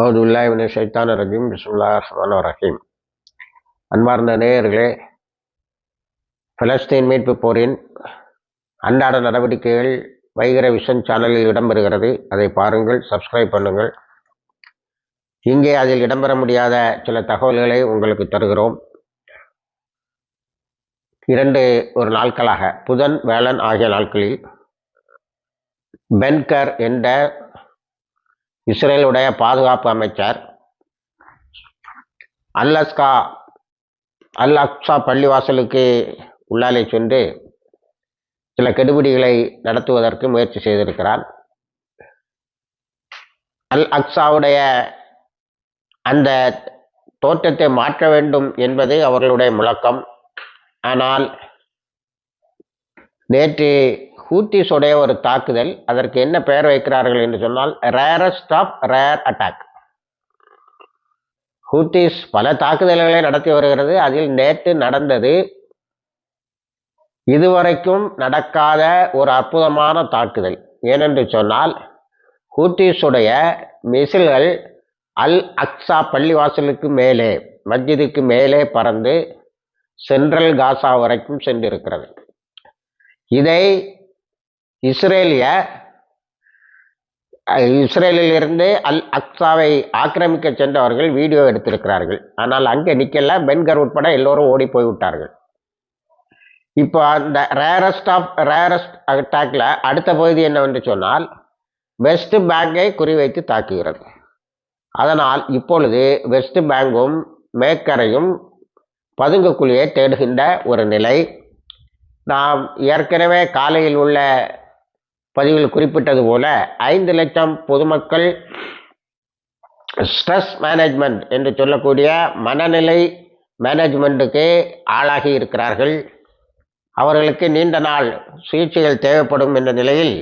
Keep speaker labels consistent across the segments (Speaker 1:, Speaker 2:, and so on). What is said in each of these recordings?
Speaker 1: அவது உல்லாவின சைத்தான ரஜீம் பிஸ்முல்லா ரஹ்மான் ரஹீம். அன்பார்ந்த நேயர்களே பலஸ்தீன் மீட்பு போரின் அன்றாட நடவடிக்கைகள் வைகர விஷன் சேனலில் இடம்பெறுகிறது. அதை பாருங்கள் சப்ஸ்கிரைப் பண்ணுங்கள். இங்கே அதில் இடம்பெற முடியாத சில தகவல்களை உங்களுக்கு தருகிறோம். இரண்டு ஒரு நாட்களாக புதன் வேளன் ஆகிய நாட்களில் பென்கர் என்ற இஸ்ரேலுடைய பாதுகாப்பு அமைச்சர் அல்லஸ்கா அல் அக்ஸா பள்ளிவாசலுக்கு உள்ளாலே சென்று சில கெடுபிடிகளை நடத்துவதற்கு முயற்சி செய்திருக்கிறார். அல் அக்ஸாவுடைய அந்த தோற்றத்தை மாற்ற வேண்டும் என்பது அவர்களுடைய முழக்கம். ஆனால் நேற்று ஹூத்திஸுடைய ஒரு தாக்குதல் அதற்கு என்ன பெயர் வைக்கிறார்கள் என்று சொன்னால் rarest of rare attack Houthis பல தாக்குதல்களை நடத்தி வருகிறது. அதில் நேற்று நடந்தது இதுவரைக்கும் நடக்காத ஒரு அற்புதமான தாக்குதல். ஏனென்று சொன்னால் ஹூத்திஸுடைய மிசில்கள் அல் அக்ஸா பள்ளிவாசலுக்கு மேலே மஸ்ஜிதுக்கு மேலே பறந்து சென்ட்ரல் காசா வரைக்கும் சென்றிருக்கிறது. இதை இஸ்ரேலிய இஸ்ரேலில் இருந்து அல் அக்ஸாவை ஆக்கிரமிக்க சென்றவர்கள் வீடியோ எடுத்திருக்கிறார்கள். ஆனால் அங்கே நிக்கல. பென்கர் உட்பட எல்லோரும் ஓடி போய்விட்டார்கள். இப்போ அந்த ரேரஸ்ட் ஆஃப் ரேரஸ்ட் அட்டாக்ல அடுத்த பகுதி என்னவென்று சொன்னால் வெஸ்ட் பேங்கை குறிவைத்து தாக்குகிறது. அதனால் இப்பொழுது வெஸ்ட் பேங்கும் மேக்கரையும் பதுங்குக்குழியை தேடுகின்ற ஒரு நிலை. நாம் ஏற்கனவே காலையில் உள்ள பதிவில் குறிப்பிட்டது போல ஐந்து லட்சம் பொதுமக்கள் ஸ்ட்ரெஸ் மேனேஜ்மெண்ட் என்று சொல்லக்கூடிய மனநிலை மேனேஜ்மெண்ட்டுக்கு ஆளாகி இருக்கிறார்கள். அவர்களுக்கு நீண்ட நாள் சிகிச்சைகள் தேவைப்படும் என்ற நிலையில்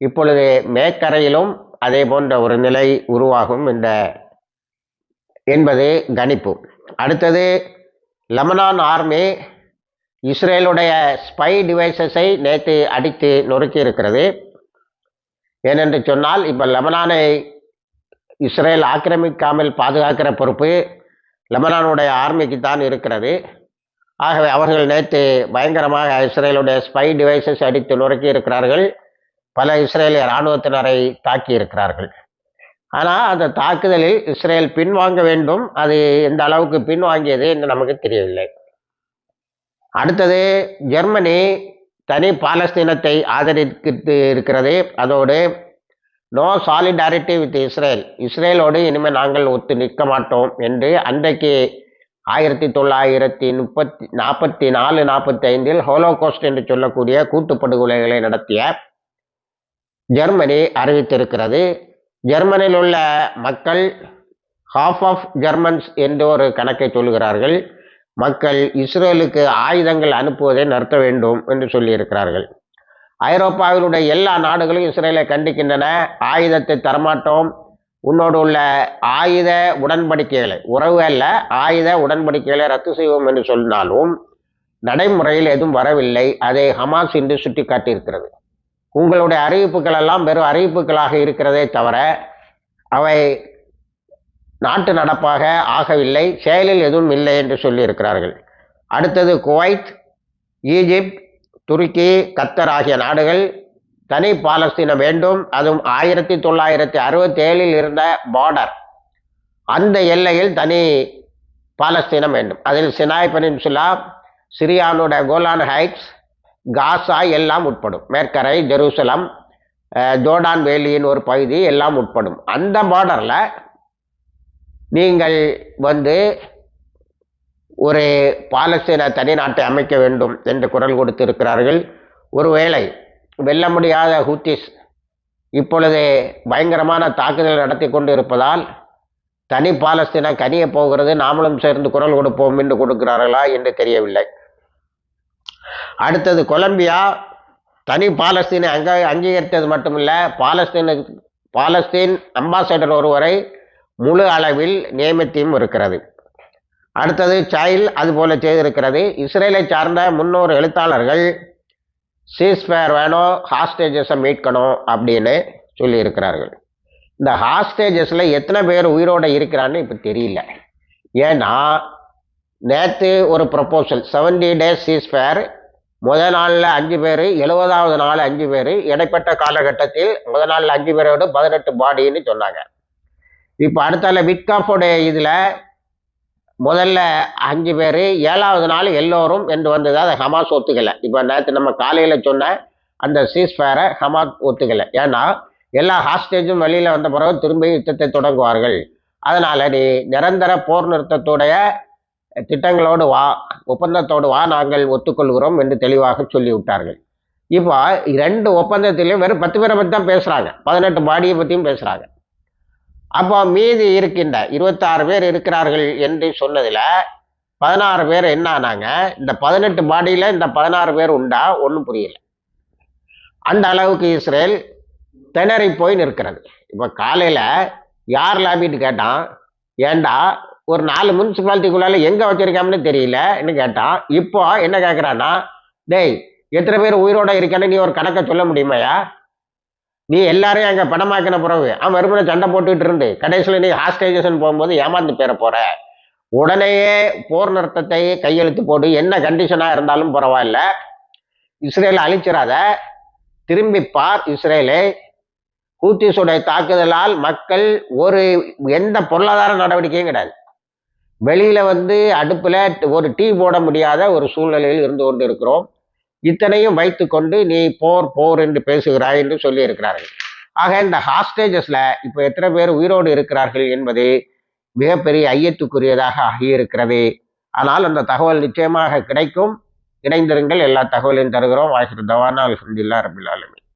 Speaker 1: இப்பொழுது மேற்கரையிலும் அதே போன்ற ஒரு நிலை உருவாகும் என்ற என்பது கணிப்பு. அடுத்தது லெமனான் ஆர்மி இஸ்ரேலுடைய ஸ்பை டிவைசஸை நேற்று அடித்து நொறுக்கி இருக்கிறது ஏனென்று சொன்னால் இப்போ லெபனானை இஸ்ரேல் ஆக்கிரமிக்காமல் பாதுகாக்கிற பொறுப்பு லெபனானுடைய ஆர்மிக்கு தான் இருக்கிறது. ஆகவே அவர்கள் நேற்று பயங்கரமாக இஸ்ரேலுடைய ஸ்பை டிவைசஸ் அடித்து நொறுக்கி இருக்கிறார்கள் பல இஸ்ரேலிய இராணுவத்தினரை தாக்கி இருக்கிறார்கள் ஆனால் அந்த தாக்குதலில் இஸ்ரேல் பின்வாங்க வேண்டும். அது எந்த அளவுக்கு பின்வாங்கியது என்று நமக்கு தெரியவில்லை. அடுத்தது ஜெர்மனி தனி பாலஸ்தீனத்தை ஆதரித்து இருக்கிறது. அதோடு நோ சாலிடாரிட்டி வித் இஸ்ரேல் இஸ்ரேலோடு இனிமேல் நாங்கள் ஒத்து நிற்க மாட்டோம் என்று அன்றைக்கு ஆயிரத்தி தொள்ளாயிரத்தி முப்பத்தி நாற்பத்தி நாலு நாற்பத்தி ஐந்தில் ஹோலோகோஸ்ட் என்று சொல்லக்கூடிய கூட்டுப்படுகொலைகளை நடத்திய ஜெர்மனி அறிவித்திருக்கிறது. ஜெர்மனியில் உள்ள மக்கள் ஹாஃப் ஆஃப் ஜெர்மன்ஸ் என்று ஒரு கணக்கை சொல்கிறார்கள். மக்கள் இஸ்ரேலுக்கு ஆயுதங்கள் அனுப்புவதை நிறுத்த வேண்டும் என்று சொல்லியிருக்கிறார்கள். ஐரோப்பாவினுடைய எல்லா நாடுகளும் இஸ்ரேலை கண்டிக்கின்றன. ஆயுதத்தை தரமாட்டோம். உன்னோடு உள்ள ஆயுத உடன்படிக்கைகளை உறவு அல்ல ஆயுத உடன்படிக்கைகளை ரத்து செய்வோம் என்று சொன்னாலும் நடைமுறையில் எதுவும் வரவில்லை. அதை ஹமாஸ் என்று சுட்டி காட்டியிருக்கிறது உங்களுடைய அறிவிப்புகள் எல்லாம் வெறும் அறிவிப்புகளாக இருக்கிறதே தவிர அவை நாட்டு நடப்பாக ஆகவில்லை செயலில் எதுவும் இல்லை என்று சொல்லியிருக்கிறார்கள். அடுத்தது குவைத் ஈஜிப்ட் துருக்கி கத்தர் ஆகிய நாடுகள் தனி பாலஸ்தீனம் வேண்டும். அதுவும் ஆயிரத்தி தொள்ளாயிரத்தி அறுபத்தி ஏழில் இருந்த பார்டர் அந்த எல்லையில் தனி பாலஸ்தீனம் வேண்டும். அதில் சினாய் பெனின்சுலா சிரியானுடைய கோலான் ஹைட்ஸ் காசா எல்லாம் உட்படும். மேற்கரை ஜெருசலம் ஜோர்டான் வேலியின் ஒரு பகுதி எல்லாம் உட்படும். அந்த பார்டரில் நீங்கள் வந்து ஒரு பாலஸ்தீன தனி நாட்டை அமைக்க வேண்டும் என்று குரல் கொடுத்திருக்கிறார்கள். ஒருவேளை வெல்ல முடியாத ஹூத்திஸ் இப்பொழுது பயங்கரமான தாக்குதல் நடத்தி கொண்டு இருப்பதால் தனி பாலஸ்தீனம் கனிய போகிறது நாமளும் சேர்ந்து குரல் கொடுப்போம் என்று கொடுக்கிறார்களா என்று தெரியவில்லை. அடுத்தது கொலம்பியா தனி பாலஸ்தீனை அங்க அங்கீகரித்தது மட்டுமில்லை பாலஸ்தீன பாலஸ்தீன் அம்பாசடர் ஒருவரை முழு அளவில் நியமித்தியும் இருக்கிறது. அடுத்தது சைல் அதுபோல செய்திருக்கிறது. இஸ்ரேலை சார்ந்த முன்னோர் எழுத்தாளர்கள் சீஸ்பேர் வேணும் ஹாஸ்டேஜஸை மீட்கணும் அப்படின்னு சொல்லியிருக்கிறார்கள். இந்த ஹாஸ்டேஜஸில் எத்தனை பேர் உயிரோட இருக்கிறான்னு இப்போ தெரியல. ஏன்னா நேற்று ஒரு ப்ரப்போசல் செவன்டி டேஸ் சீஸ்பேர் முதல் நாளில் அஞ்சு பேர் எழுபதாவது நாள் அஞ்சு பேர் இடைப்பட்ட காலகட்டத்தில் முதல் நாளில் அஞ்சு பேரோட பதினெட்டு பாடின்னு சொன்னாங்க. இப்போ அடுத்தால விட்காஃபோடைய இதில் முதல்ல அஞ்சு பேர் ஏழாவது நாள் எல்லோரும் என்று வந்தது அதை ஹமாஸ் ஒத்துக்கலை. இப்போ நேற்று நம்ம காலையில் சொன்ன அந்த சீஸ்ஃபேரை ஹமாஸ் ஒத்துக்கலை. ஏன்னா எல்லா ஹாஸ்டேஜும் வெளியில் வந்த பிறகு திரும்பி யுத்தத்தை தொடங்குவார்கள். அதனால் நீ நிரந்தர போர் நிறுத்தத்துடைய திட்டங்களோடு வா ஒப்பந்தத்தோடு வா நாங்கள் ஒத்துக்கொள்கிறோம் என்று தெளிவாக சொல்லிவிட்டார்கள். இப்போ ரெண்டு ஒப்பந்தத்திலையும் வெறும் பத்து பேரை பற்றி தான் பேசுகிறாங்க பதினெட்டு பாடியை பற்றியும் பேசுகிறாங்க அப்போ மீதி இருக்கின்ற இருபத்தாறு பேர் இருக்கிறார்கள் என்று சொன்னதில் பதினாறு பேர் என்ன ஆனாங்க இந்த பதினெட்டு பாடியில் இந்த பதினாறு பேர் உண்டா? ஒன்றும் புரியல. அந்த அளவுக்கு இஸ்ரேல் திணறி போய் நிற்கிறது. இப்போ காலையில் யார் லாபிட்டு கேட்டான் ஏண்டா ஒரு நாலு முனிசிபாலிட்டிக்குள்ளால எங்கே வச்சிருக்காமனு தெரியலன்னு கேட்டான். இப்போ என்ன கேட்குறான்னா டேய் எத்தனை பேர் உயிரோட இருக்கான்னு நீ ஒரு கணக்கை சொல்ல முடியுமாயா நீ எல்லாரையும் அங்கே பணமாக்கின பிறகு அவன் மறுபடியும் சண்டை போட்டுக்கிட்டு இருந்து கடைசியில் நீ ஹாஸ்டேஜேஷன் போகும்போது ஏமாந்து பேர போற. உடனேயே போர் நிறுத்தத்தை கையெழுத்து போட்டு என்ன கண்டிஷனாக இருந்தாலும் பரவாயில்ல. இஸ்ரேலை அழிச்சிடாத திரும்பி பார் இஸ்ரேலை. ஹூத்திஸுடைய தாக்குதலால் மக்கள் ஒரு எந்த பொருளாதார நடவடிக்கையும் கிடையாது. வெளியில் வந்து அடுப்பில் ஒரு டீ போட முடியாத ஒரு சூழ்நிலையில் இருந்து கொண்டு இருக்கிறோம் இத்தனையும் வைத்துக்கொண்டு நீ போர் போர் என்று பேசுகிறாய் என்று சொல்லி இருக்கிறார்கள் ஆக இந்த ஹாஸ்டேஜஸ்ல இப்போ எத்தனை பேர் உயிரோடு இருக்கிறார்கள் என்பது மிகப்பெரிய ஐயத்துக்குரியதாக ஆகியிருக்கிறது. ஆனால் அந்த தகவல் நிச்சயமாக கிடைக்கும். இணைந்திருங்கள் எல்லா தகவலையும் தருகிறோம். வாய்ஸ் தவானா அல்ஹம்துலில்லாஹ் ரபில் ஆலமி